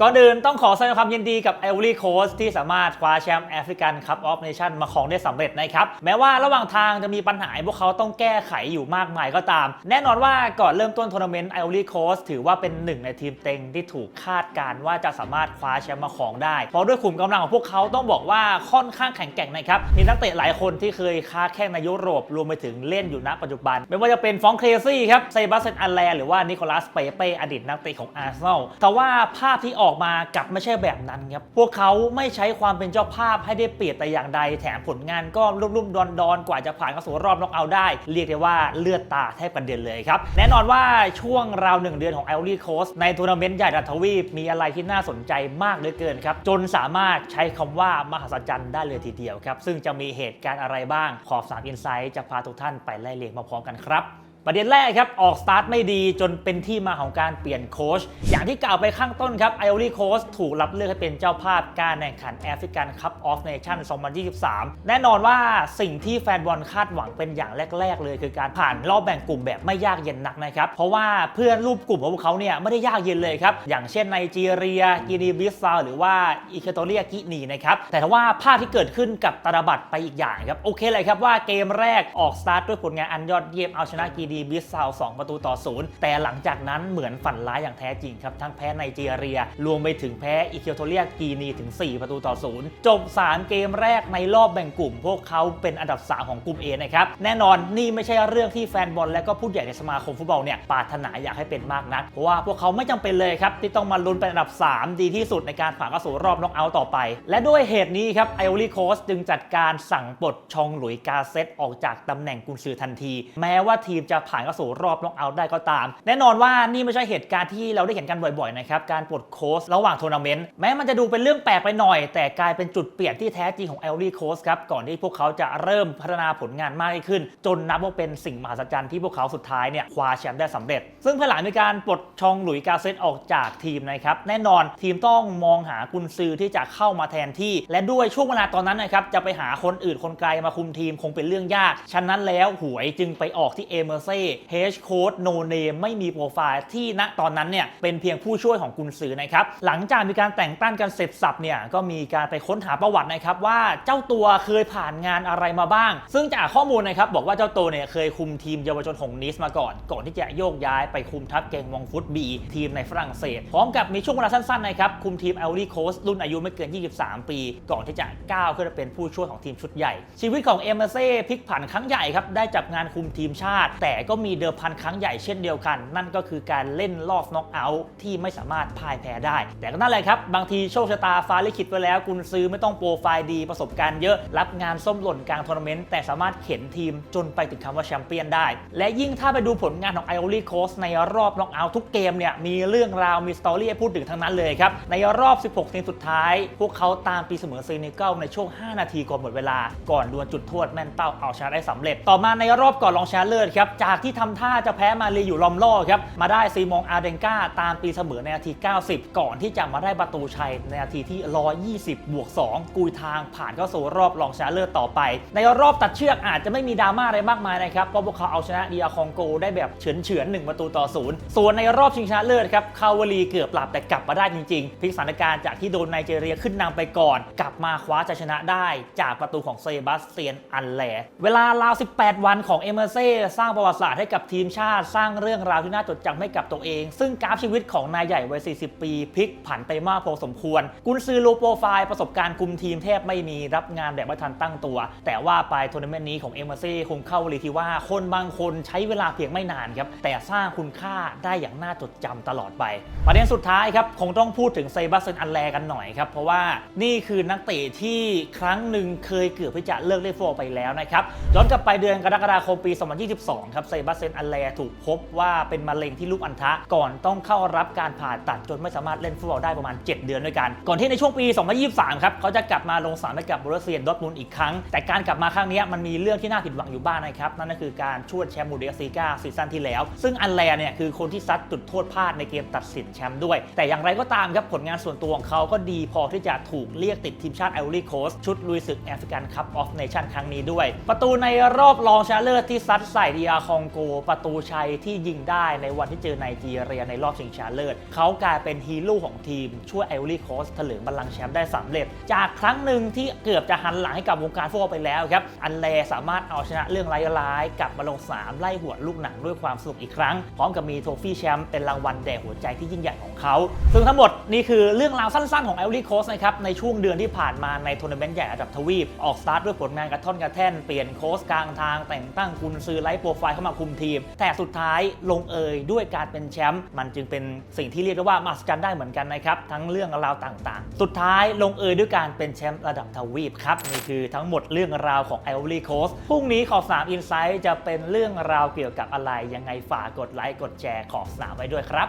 ก่อนอื่นต้องขอแสดงความยินดีกับไอ o อรี่โคสที่สามารถคว้าแชมป์แอฟริกันคัพออฟเนชั่นมาครองได้สำเร็จนะครับ แม้ว่าระหว่างทางจะมีปัญหาพวกเขาต้องแก้ไขอยู่มากมายก็ตาม แน่นอนว่าก่อนเริ่มต้นทัวร์นาเมนต์ไอ o อรี่โคสถือว่าเป็นหนึ่งในทีมเต็งที่ถูกคาดการณ์ว่าจะสามารถคว้าแชมป์มาครองได้ เพราะด้วยขุมกำลังของพวกเขาต้องบอกว่าค่อนข้างแข็งแกร่งนะครับมีนักเตะหลายคนที่เคยค้าแข่งในยุโรปรวมไปถึงเล่นอยู่ณปัจจุบัน ไม่ว่าจะเป็นฟองเคลซี่ครับเซบาสเซนอัลแลหรือว่านิโคลัสเปเป้อดีตนักเตะของอาร์เซนอลแต่ว่าภาพที่อออกมากลับไม่ใช่แบบนั้นครับ พวกเขาไม่ใช้ความเป็นเจ้าภาพให้ได้เปรียบแต่อย่างใด แถมผลงานก็รุ่มๆดอนๆ กว่าจะผ่านเข้าสู่รอบน็อกเอาได้ เรียกได้ว่าเลือดตาแทบกระเด็นเลยครับ แน่นอนว่าช่วงราวหนึ่งเดือนของไอ o อรี่โคสในทัวร์นาเมนต์ใหญ่ระดับทวีปมีอะไรที่น่าสนใจมากเหลือเกินครับจนสามารถใช้คำว่ามหัศจรรย์ได้เลยทีเดียวครับซึ่งจะมีเหตุการณ์อะไรบ้างขอบสามอินไซต์จะพาทุกท่านไปไล่เรียงมาพร้อมกันครับ ประเด็นแรกครับ ออกสตาร์ทไม่ดีจนเป็นที่มาของการเปลี่ยนโค้ชอย่างที่กล่าวไปข้างต้นครับไอ o อรี่โค้ชถูกรับเลือกให้เป็นเจ้าภาพการแข่งขันแอฟริกันคัพออฟเนชั่น2023 แน่นอนว่าสิ่งที่แฟนบอลคาดหวังเป็นอย่างแรก ๆ เลย คือการผ่านรอบแบ่งกลุ่มแบบไม่ยากเย็นนักนะครับ เพราะว่าเพื่อนรูปกลุ่มของพวกเขาเนี่ยไม่ได้ยากเย็นเลยครับ อย่างเช่นไนจีเรียกินีบิสซาหรือว่าอิเคโตเรียกินีนะครับแต่ถ้าว่าภาพที่เกิดขึ้นกับตาราบัตไปอีกอย่างครับโอเคเลยครับว่าเกมแรกออกสตาร์ทด้วยผลงานอันยอดเยี่ยมเอาชนะกินีดีบิสซาว2ประตูต่อศูนย์แต่หลังจากนั้นเหมือนฝันร้ายอย่างแท้จริงครับ ทั้งแพ้ไนจีเรีย รวมไปถึงแพ้อิเคียโตเรียกีนีถึง 4 ประตูต่อศูนย์จบ 3 เกมแรกในรอบแบ่งกลุ่ม พวกเขาเป็นอันดับ 3 ของกลุ่ม A นะครับแน่นอนนี่ไม่ใช่เรื่องที่แฟนบอลและก็ผู้ใหญ่ในสมาคมฟุตบอลเนี่ยปรารถนาอยากให้เป็นมากนักเพราะว่าพวกเขาไม่จำเป็นเลยครับที่ต้องมาลุ้นเป็นอันดับ 3 ดีที่สุดในการผ่านเข้าสู่รอบน็อกเอาท์ต่อไป และด้วยเหตุนี้ครับไอโอลีโคสจึงจัดการสั่งปลดชองหลุยกาเซตออกจากตำแหน่งกุนซือทันที แม้ว่าทีมจะผ่านเข้าสู่รอบน็อกเอาท์ได้ก็ตาม แน่นอนว่านี่ไม่ใช่เหตุการณ์ที่เราได้เห็นกันบ่อยๆนะครับการปลดโค้ชระหว่างทัวร์นาเมนต์แม้มันจะดูเป็นเรื่องแปลกไปหน่อย แต่กลายเป็นจุดเปลี่ยนที่แท้จริงของไอโอลีโคสครับก่อนที่พวกเขาจะเริ่มพัฒนาผลงานมากขึ้น จนนับว่าเป็นสิ่งมหัศจรรย์ที่พวกเขาสุดท้ายเนี่ยคว้าแชมป์ได้สำเร็จ ซึ่งภายหลังมีการปลดชองหลุยกาเซตออกจากทีมนะครับแน่นอนทีมต้องมองหากุนซือที่จะเข้ามาแทนที่ และด้วยช่วงเวลาตอนนั้นนะครับจะไปหาคนอื่นคนไกลมาคุมทีมคงเป็นเรื่องยากฉะนั้นแล้วหวยจึงไปออกที่เอเมอร์เซ่เฮชโค้ดโนเนมไม่มีโปรไฟล์ที่ณตอนนั้นเนี่ยเป็นเพียงผู้ช่วยของกุนซือนะครับหลังจากมีการแต่งตั้งกันเสร็จสับเนี่ยก็มีการไปค้นหาประวัตินะครับว่าเจ้าตัวเคยผ่านงานอะไรมาบ้าง ซึ่งจากข้อมูลนะครับบอกว่าเจ้าตัวเนี่ยเคยคุมทีมเยาวชนของนิสมาก่อน ก่อนที่จะโยกย้ายไปคุมทัพเกงวองฟุตบีทีมในฝรั่งเศส พร้อมกับมีช่วงเวลาสั้นๆนะครับคุมทีมเอลลี่โคสรุ่นอายุไม่เกิน 23 ปี ก่อนที่จะก้าวขึ้นมาเป็นผู้ช่วยของทีมชุดใหญ่ ชีวิตของเอเมเซ่พลิกผันครั้งใหญ่ครับได้จับงานคุมทีมชาติ แต่ก็มีเดิมพันครั้งใหญ่เช่นเดียวกัน นั่นก็คือการเล่นรอบน็อกเอาท์ที่ไม่สามารถพ่ายแพ้ได้ แต่ก็นั่นแหละครับ บางทีโชคชะตาฟ้าลิขิตไว้แล้วกุนซื้อไม่ต้องโปรไฟล์ดีประสบการณ์เยอะรับงานส้มหล่นกลางทัวร์นาเมนต์แต่สามารถเข็นทีมจนไปถึงคำว่าแชมเปี้ยนได้ และยิ่งถ้าไปดูผลงานของไอโอลีโคสในรอบน็อกเอาท์ทุกเกมเนี่ยมีเรื่องราวมีสตอรี่ให้พูดถึงทั้งนั้นเลยครับในรอบ 16ทีมสุดท้าย พวกเขาตามปีเสมอเซเนกัลในช่วง 5 นาทีก่อนหมดเวลา ก่อนดวลจุดโทษแม่นเป้าเอาชนะได้สำเร็จ ต่อมาในรอบก่อนรองชนะเลิศครับจากที่ทำท่าจะแพ้มาเรียอยู่ลอมล่อครับ มาได้ซีมองอาเดนกาตามตีเสมอในนาที 90 ก่อนที่จะมาได้ประตูชัยในนาทีที่ 120 บวก 2 กุยทางผ่านเข้าสู่รอบรองชนะเลิศต่อไป ในรอบตัดเชือกอาจจะไม่มีดราม่าอะไรมากมายนะครับเพราะพวกเขาเอาชนะดีอาคองโกได้แบบเฉือนเฉือนๆหนึ่งประตูต่อศูนย์ส่วนในรอบชิงชนะเลิศครับคาวาลีเกือบหลับแต่กลับมาได้จริงๆพลิกสถานการณ์จากที่โดนไนจีเรียขึ้นนำไปก่อน กลับมาคว้าชัยชนะได้ จากประตูของเซบาสเตียนอันแลเวลาราว 18 วันของเอเมอร์เซ่สร้างประวัติศาสตร์ให้กับทีมชาติสร้างเรื่องราวที่น่าจดจำให้กับตัวเอง ซึ่งกราฟชีวิตของนายใหญ่วัย 40 ปีพลิกผันไปมากพอสมควร กุนซือโลโปรไฟล์ประสบการณ์คุมทีมแทบไม่มีรับงานแบบไม่ทันตั้งตัว แต่ว่าไปทัวร์นาเมนต์นี้ของเอเมอร์เซ่คงเข้าลีที่ว่าคนบางคนใช้เวลาเพียงไม่นานครับแต่สร้างคุณค่าได้อย่างน่าจดจำตลอดไป ประเด็นสุดท้ายครับคงต้องพูดถึงเซบาสเซนอันแลกันหน่อยครับเพราะว่านี่คือนักเตะที่ครั้งหนึ่งเคยเกือบที่จะเลิกเล่นฟุตบอลไปแล้วนะครับย้อนกลับไปเดือนกรกฎาคมปี 2022 ครับเซบาสเซนอันแลถูกพบว่าเป็นมะเร็งที่ลูกอัณฑะก่อนต้องเข้ารับการผ่าตัดจนไม่สามารถเล่นฟุตบอลได้ประมาณ 7 เดือนด้วยกัน ก่อนที่ในช่วงปี 2023 ครับเขาจะกลับมาลงสนามให้กับบรูเซียนดอทมุนอีกครั้ง แต่การกลับมาครั้งนี้มันมีเรื่องที่น่าผิดหวังอยู่บ้างนะครับ นั่นก็คือการช่วยแชมป์บูเดสซีกาซีซั่นที่แล้ว ซึ่งอันแลเนี่ยคือคนที่ซัดจุดโทษพลาดในเกมตัดสินแชมป์ด้วย แต่อย่างไรก็ตามครับผลงานส่วนตัวของเขาก็ดีพอที่จะถูกเรียกติดทีมชาติไอวอรี่โคสชุดลุยศึกแอฟริกันคัพออฟเนชั่นครั้งนี้ด้วย ประตูในรอบรองชนะเลิศที่ซัดใส่ดีอาคอองโก ประตูชัยที่ยิงได้ในวันที่เจอไนจีเรียในรอบชิงชนะเลิศเขากลายเป็นฮีโร่ของทีม ช่วยไอวอรี่โคสถลึงบัลลังก์แชมป์ได้สำเร็จ จากครั้งหนึ่งที่เกือบจะหันหลังให้กับวงการฟุตบอลไปแล้วครับ อันเลสามารถเอาชนะเรื่องร้ายๆกลับมาลงสนามไล่หัวลูกหนังด้วยความสนุกอีกครั้ง พร้อมกับมีโทฟี่แชมป์เป็นรางวัลแด่หัวใจที่ยิ่งใหญ่ของเขา ซึ่งทั้งหมดนี่คือเรื่องราวสั้นๆของไอวอรี่โคสนะครับในช่วงเดือนที่ผ่านมาในทัวร์นาเมนต์ใหญ่ระดับทวีปออกสตาร์ทด้วยผลงานกระท่อนกระแท่นเปลี่ยนโค้ชกลางทางแต่งตั้งกุนซือไลฟ์โปรไฟล์มาคุมทีม แต่สุดท้ายลงเอยด้วยการเป็นแชมป์มันจึงเป็นสิ่งที่เรียกได้ว่ามหัศจรรย์ได้เหมือนกันนะครับ ทั้งเรื่องราวต่างๆ สุดท้ายลงเอยด้วยการเป็นแชมป์ระดับทวีปครับนี่คือทั้งหมดเรื่องราวของไอ o อรี่โคสพรุ่งนี้ขอบสามอินไซต์จะเป็นเรื่องราวเกี่ยวกับอะไรยังไงฝากกดไลค์กดแชร์ขอบสามไว้ด้วยครับ